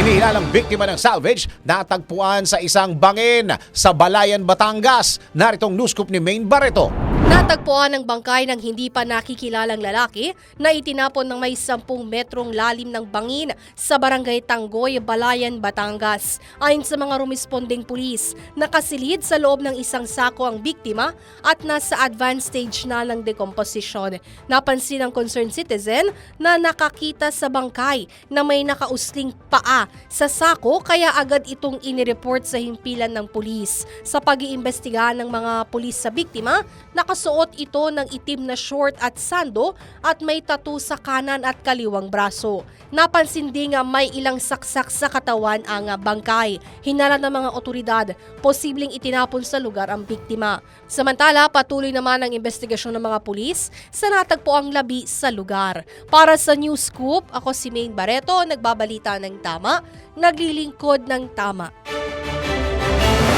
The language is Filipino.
Inihilalang biktima ng salvage natagpuan sa isang bangin sa Balayan, Batangas. Naritong news scoop ni Maine Barreto. Natagpuan ng bangkay ng hindi pa nakikilalang lalaki na itinapon ng may 10 metrong lalim ng bangin sa barangay Tanggoy, Balayan, Batangas. Ayon sa mga rumisponding pulis, nakasilid sa loob ng isang sako ang biktima at nasa advanced stage na ng decomposition. Napansin ng concerned citizen na nakakita sa bangkay na may nakausling paa sa sako kaya agad itong inireport sa himpilan ng pulis. Sa pag-iimbestiga ng mga pulis sa biktima, nakasuot ito ng itim na short at sando at may tattoo sa kanan at kaliwang braso. Napansin din nga may ilang saksak sa katawan ang bangkay. Hinala ng mga otoridad, posibleng itinapon sa lugar ang biktima. Samantala, patuloy naman ang investigasyon ng mga pulis sa natagpo ang labi sa lugar. Para sa News Scoop, ako si Maine Barreto, nagbabalita ng tama, naglilingkod ng tama.